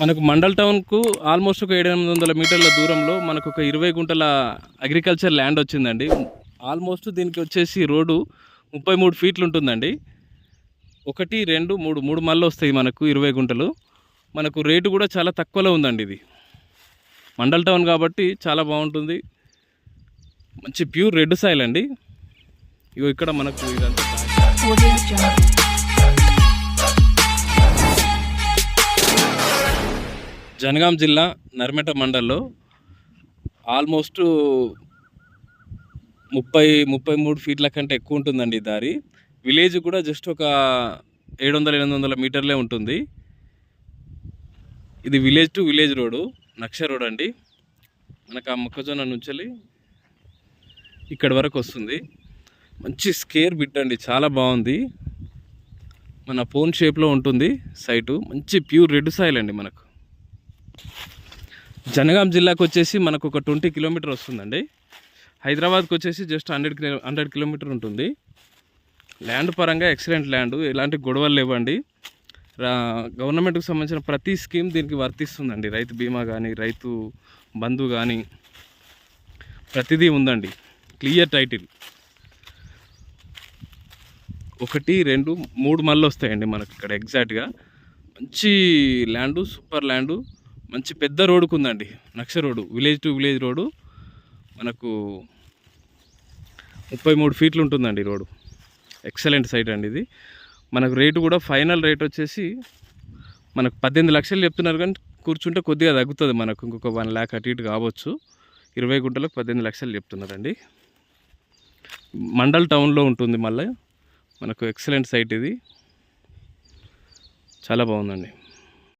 మనకు మండల్ టౌన్కు ఆల్మోస్ట్ ఒక ఏడు ఎనిమిది వందల మీటర్ల దూరంలో మనకు ఒక ఇరవై గుంటల అగ్రికల్చర్ ల్యాండ్ వచ్చిందండి. ఆల్మోస్ట్ దీనికి వచ్చేసి రోడ్డు ముప్పై మూడు ఫీట్లు ఉంటుందండి. ఒకటి రెండు మూడు మూడు మళ్ళీ వస్తాయి మనకు ఇరవై గుంటలు. మనకు రేటు కూడా చాలా తక్కువలో ఉందండి ఇది. మండల్ టౌన్ కాబట్టి చాలా బాగుంటుంది. మంచి ప్యూర్ రెడ్ సాయిల్ అండి. ఇగో ఇక్కడ మనకు ఇదంతా. జనగాం జిల్లా నర్మెట మండల్లో ఆల్మోస్ట్ ముప్పై ముప్పై మూడు ఫీట్ల కంటే ఎక్కువ ఉంటుందండి దారి. విలేజ్ కూడా జస్ట్ ఒక ఏడు వందల ఎనిమిది వందల మీటర్లే ఉంటుంది. ఇది విలేజ్ టు విలేజ్ రోడ్డు నక్ష రోడ్ అండి. మనకు ఆ మొక్కజొన్న నుంచి ఇక్కడి వరకు వస్తుంది. మంచి స్కేర్ బిట్ అండి చాలా బాగుంది. మన ఫోన్ షేప్లో ఉంటుంది సైటు. మంచి ప్యూర్ రెడ్ సాయిల్ అండి మనకు. జనగాం జిల్లాకు వచ్చేసి మనకు ఒక ట్వంటీ కిలోమీటర్ వస్తుందండి. హైదరాబాద్కి వచ్చేసి just hundred kilo hundred kilometre ఉంటుంది. ల్యాండ్ పరంగా ఎక్సలెంట్ ల్యాండ్ ఎలాంటి గొడవలు లేవండి. రా గవర్నమెంట్కి సంబంధించిన ప్రతి స్కీమ్ దీనికి వర్తిస్తుందండి. రైతు బీమా కానీ రైతు బంధు కానీ ప్రతిదీ ఉందండి. Clear title. ఒకటి రెండు మూడు మళ్ళీ వస్తాయండి మనకి ఇక్కడ ఎగ్జాక్ట్గా. మంచి ల్యాండు సూపర్ ల్యాండు. మంచి పెద్ద రోడ్డుకు ఉందండి నక్ష road. Village to village road. మనకు ముప్పై మూడు ఫీట్లు ఉంటుందండి రోడ్డు. ఎక్సలెంట్ సైట్ అండి ఇది. మనకు రేటు కూడా ఫైనల్ రేట్ వచ్చేసి మనకు పద్దెనిమిది లక్షలు చెప్తున్నారు కానీ కూర్చుంటే కొద్దిగా తగ్గుతుంది మనకు. ఇంకొక వన్ ల్యాక్ అటు ఇటు కావచ్చు. ఇరవై గుంటలకు పద్దెనిమిది లక్షలు చెప్తున్నారండి. మండల్ టౌన్లో ఉంటుంది మళ్ళీ. మనకు ఎక్సలెంట్ సైట్ ఇది. చాలా బాగుందండి.